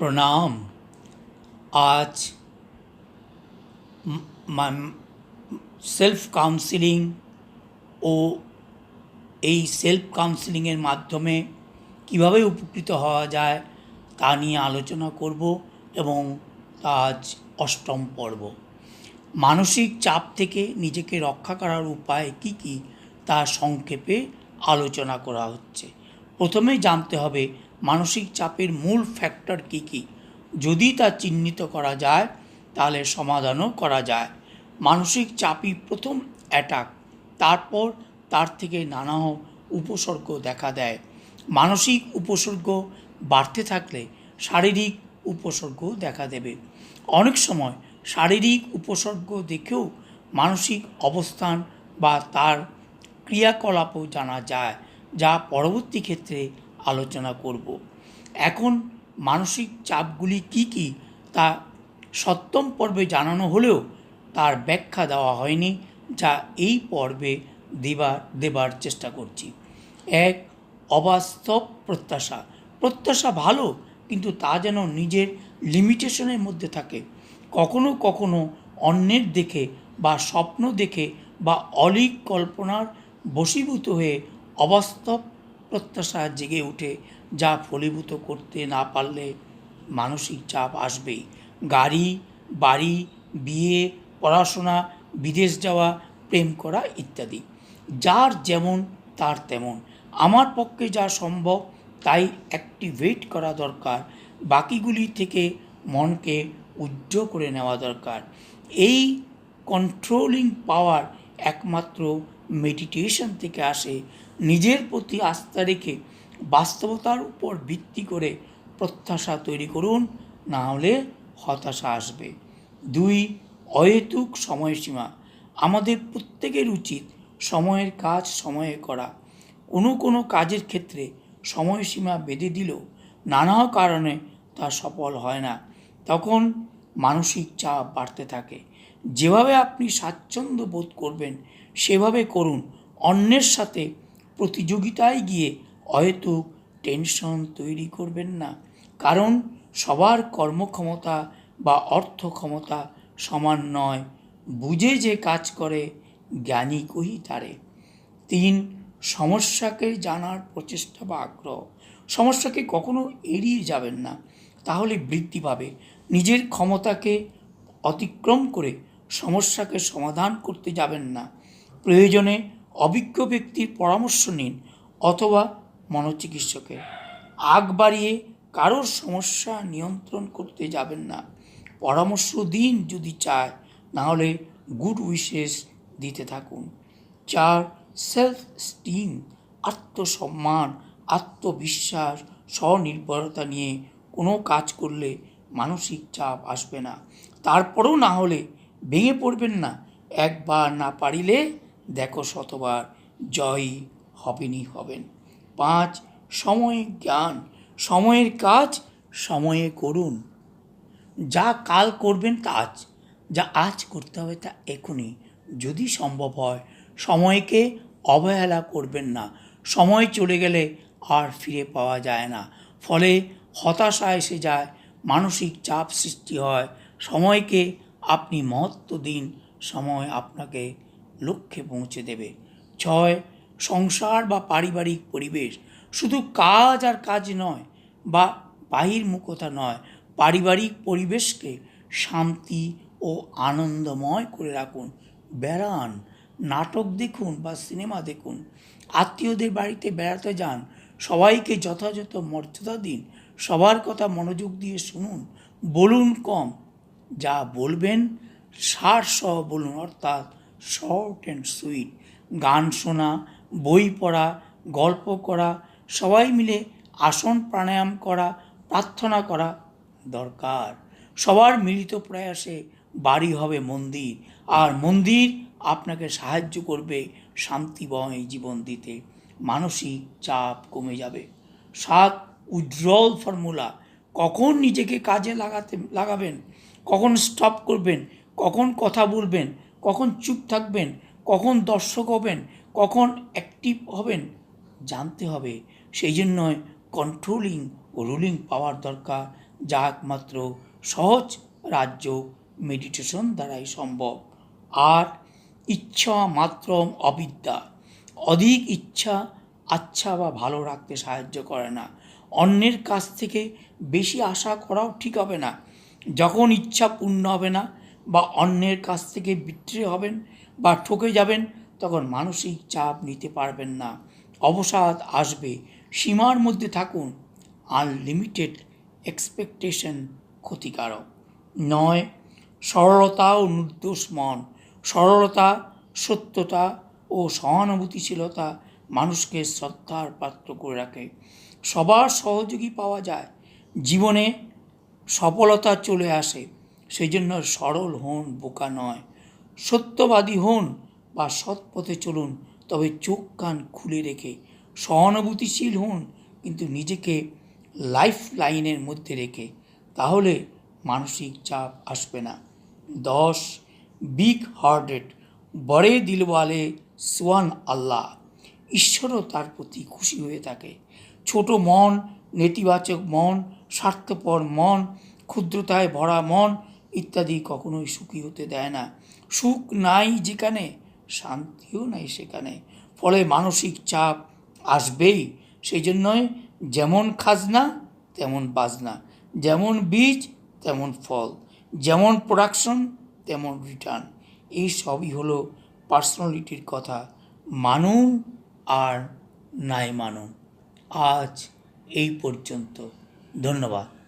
প্রণাম। আজ self counselling ও এই সেলফ কাউন্সিলিংয়ের মাধ্যমে কীভাবে উপকৃত হওয়া যায় তা নিয়ে আলোচনা করব এবং আজ অষ্টম পর্ব। মানসিক চাপ থেকে নিজেকে রক্ষা করার উপায় কী কী তা সংক্ষেপে আলোচনা করা হচ্ছে। প্রথমেই জানতে হবে মানসিক চাপের মূল ফ্যাক্টর কী কী? যদি তা চিহ্নিত করা যায়, তাহলে সমাধানও করা যায়। মানসিক চাপই প্রথম অ্যাটাক তারপর তার থেকে নানা উপসর্গ দেখা দেয়। মানসিক উপসর্গ বাড়তে থাকলে শারীরিক উপসর্গ দেখা দেবে। অনেক সময় শারীরিক উপসর্গ দেখেও মানসিক অবস্থান বা তার ক্রিয়াকলাপও জানা যায়, যা পরবর্তী ক্ষেত্রে আলোচনা করব। এখন মানসিক চাপগুলি কি কি তা সপ্তম পর্বে জানানো হলেও তার ব্যাখ্যা দেওয়া হয়নি, যা এই পর্বে দেবার দেবার চেষ্টা করছি। এক, অবাস্তব প্রত্যাশা। প্রত্যাশা ভালো, কিন্তু তা যেন নিজের লিমিটেশনের মধ্যে থাকে। কখনো কখনো অন্যের দেখে বা স্বপ্ন দেখে বা অলিক কল্পনার বশীভূত হয়ে অবাস্তব প্রত্যাশা জেগে ওঠে, যা ফলীভূত করতে না পারলে মানসিক চাপ আসবেই। গাড়ি, বাড়ি, বিয়ে, পড়াশোনা, বিদেশ যাওয়া, প্রেম করা ইত্যাদি। যার যেমন, তার তেমন। আমার পক্ষে যা সম্ভব, তাই অ্যাক্টিভেট করা দরকার। বাকিগুলি থেকে মনকে উজ্জ্ব করে নেওয়া দরকার। এই কন্ট্রোলিং পাওয়ার একমাত্র মেডিটেশন থেকে আসে। নিজের প্রতি আস্থা রেখে বাস্তবতার উপর ভিত্তি করে প্রত্যাশা তৈরি করুন, না হলে হতাশা আসবে। দুই, অহেতুক সময়সীমা। আমাদের প্রত্যেকের উচিত সময়ের কাজ সময়ে করা। কোনো কোনো কাজের ক্ষেত্রে সময়সীমা বেঁধে দিলেও নানা কারণে তা সফল হয় না। তখন মানসিক চাপ বাড়তে থাকে। যেভাবে আপনি স্বাচ্ছন্দ্য বোধ করবেন, সেভাবে করুন। অন্যের সাথে প্রতিযোগিতায় গিয়ে হয়তো টেনশন তৈরি করবেন না। কারণ সবার কর্মক্ষমতা বা অর্থ ক্ষমতা সমান নয়। বুঝে যে কাজ করে, জ্ঞানী কহি তারে। তিন, সমস্যাকে জানার প্রচেষ্টা বা আগ্রহ। সমস্যাকে কখনো এড়িয়ে যাবেন না। তাহলে বৃদ্ধি পাবে। নিজের ক্ষমতাকে অতিক্রম করে সমস্যাকে সমাধান করতে যাবেন না। প্রয়োজনে অভিজ্ঞ ব্যক্তির পরামর্শ নিন অথবা মনোচিকিৎসকের। আগ বাড়িয়ে কারোর সমস্যা নিয়ন্ত্রণ করতে যাবেন না। পরামর্শ দিন যদি চায়, নাহলে গুড উইশেস দিতে থাকুন। চার সেলফ স্টিম আত্মসম্মান, আত্মবিশ্বাস, স্বনির্ভরতা নিয়ে কোনো কাজ করলে মানসিক চাপ আসবে না। তারপরেও না হলে ভেঙে পড়বেন না। একবার না পারিলে দেখো শতবার জয়ী হবেনই হবেন। পাঁচ, সময় জ্ঞান। সময়ের কাজ সময়ে করুন। যা কাল করবেন আজ। যা আজ করতে হবে তা এখনই। যদি সম্ভব হয়, সময়কে অবহেলা করবেন না। সময় চলে গেলে আর ফিরে পাওয়া যায় না। ফলে হতাশা এসে যায়, মানসিক চাপ সৃষ্টি হয়। সময়কে আপনি মহত্ব দিন সময় আপনাকে লক্ষ্যে পৌঁছে দেবে। ছয়, সংসার বা পারিবারিক পরিবেশ শুধু কাজ আর কাজ নয় বা বাহির্মুখতা নয়, পারিবারিক পরিবেশকে শান্তি ও আনন্দময় করে রাখুন। বেড়ান নাটক দেখুন বা সিনেমা দেখুন। আত্মীয়দের বাড়িতে বেড়াতে যান, সবাইকে যথাযথ মর্যাদা দিন, সবার কথা মনোযোগ দিয়ে শুনুন, বলুন কম যা বলবেন, সার সহ বলুন, অর্থাৎ শর্ট অ্যান্ড সুইট গান শোনা, বই পড়া, গল্প করা, সবাই মিলে আসন প্রাণায়াম করা, প্রার্থনা করা দরকার। সবার মিলিত প্রয়াসে বাড়ি হবে মন্দির, আর মন্দির আপনাকে সাহায্য করবে শান্তিময় জীবন দিতে। মানসিক চাপ কমে যাবে। সাত, উজ্জ্বল ফর্মুলা কখন নিজেকে কাজে লাগাতে, লাগাবেন? কখন স্টপ করবেন? কখন কথা বলবেন? কখন চুপ থাকবেন? কখন দর্শক হবেন? কখন অ্যাক্টিভ হবেন? জানতে হবে। সেই জন্যই কন্ট্রোলিং ও রুলিং পাওয়ার দরকার, যা একমাত্র সহজ রাজ্য মেডিটেশন দ্বারাই সম্ভব। আর ইচ্ছা মাত্রম অবিদ্যা। অধিক ইচ্ছা আচ্ছা বা ভালো রাখতে সাহায্য করে না। অন্যের কাছ থেকে বেশি আশা করাও ঠিক হবে না। যখন ইচ্ছা পূর্ণ হবে না বা অন্যের কাছ থেকে বিট্রে হবেন বা ঠকে যাবেন, তখন মানসিক চাপ নিতে পারবেন না। অবসাদ আসবে। সীমার মধ্যে থাকুন। আনলিমিটেড এক্সপেকটেশন ক্ষতিকারক। নয়, সরলতা ও নির্দোষ মন। সরলতা, সত্যতা ও সহানুভূতিশীলতা মানুষকে শ্রদ্ধার পাত্র করে রাখে। সবার সহযোগী পাওয়া যায়। জীবনে সফলতা চলে আসে। সেই জন্য সরল হন, বোকা নয়। সত্যবাদী হন বা সৎ পথে চলুন, তবে চোখ কান খুলে রেখে। সহানুভূতিশীল হন, কিন্তু নিজেকে লাইফ লাইনের মধ্যে রেখে। তাহলে মানসিক চাপ আসবে না। দশ বিগ হার্টেড বড়ে দিলওয়ালে সোয়ান আল্লাহ। ঈশ্বরও তার প্রতি খুশি হয়ে থাকে। ছোট মন, নেতিবাচক মন স্বার্থপর মন, ক্ষুদ্রতায় ভরা মন ইত্যাদি কখনোই সুখী হতে দেয় না। সুখ নাই যেখানে, শান্তিও নাই সেখানে। ফলে মানসিক চাপ আসবেই। সেই জন্যই যেমন খাজনা, তেমন বাজনা। যেমন বীজ, তেমন ফল। যেমন প্রোডাকশন, তেমন রিটার্ন। এই সবই হলো পার্সোনালিটির কথা। মানুন আর নাই মানুন আজ এই পর্যন্ত। ধন্যবাদ।